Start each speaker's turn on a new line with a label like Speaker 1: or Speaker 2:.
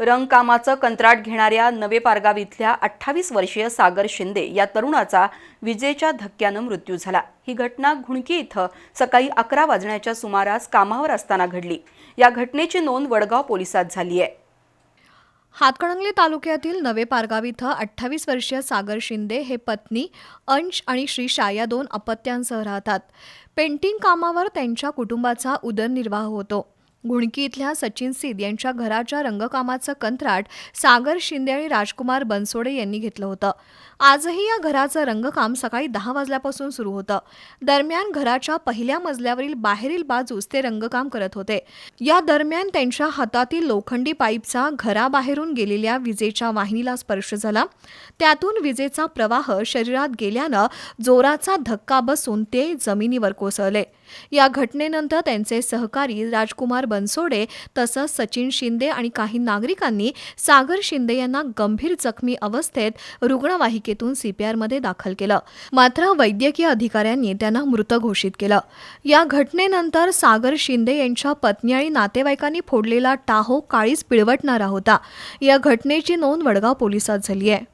Speaker 1: रंगकामाचं कंत्राट घेणाऱ्या नवे पारगाव इथल्या अठ्ठावीस वर्षीय सागर शिंदे या तरुणाचा विजेच्या धक्क्यानं मृत्यू झाला. ही घटना घुणकी इथं सकाळी अकरा वाजण्याच्या सुमारास कामावर असताना घडली. या घटनेची नोंद वडगाव पोलिसात झाली आहे.
Speaker 2: हातकणंगले तालुक्यातील नवे पारगाव इथं अठ्ठावीस वर्षीय सागर शिंदे हे पत्नी अंश आणि श्रीशा या दोन अपत्यांसह राहतात. पेंटिंग कामावर त्यांच्या कुटुंबाचा उदरनिर्वाह होतो. गुणकी इथल्या सचिन सिद यांच्या घराच्या रंगकामाचं कंत्राट सागर शिंदे आणि राजकुमार बनसोडे यांनी घेतलं होतं. आजही या घराचं रंगकाम सकाळी दहा वाजल्यापासून सुरू होतं. दरम्यान घराच्या पहिल्या मजल्यावरील बाहेरील बाजूस ते रंगकाम करत होते. या दरम्यान त्यांच्या हातातील लोखंडी पाईपचा घराबाहेरून गेलेल्या विजेच्या वाहिनीला स्पर्श झाला. त्यातून विजेचा प्रवाह शरीरात गेल्यानं जोराचा धक्का बसून ते जमिनीवर कोसळले. या घटनेनंतर त्यांचे सहकारी राजकुमार बनसोडे तसंच सचिन शिंदे आणि काही नागरिकांनी सागर शिंदे यांना गंभीर जखमी अवस्थेत रुग्णवाहिकेतून सीपीआरमध्ये दाखल केलं. मात्र वैद्यकीय अधिकाऱ्यांनी त्यांना मृत घोषित केलं. या घटनेनंतर सागर शिंदे यांच्या पत्नी आणि नातेवाईकांनी फोडलेला टाहो काळीच पिळवटणारा होता. या घटनेची नोंद वडगाव पोलिसात झाली आहे.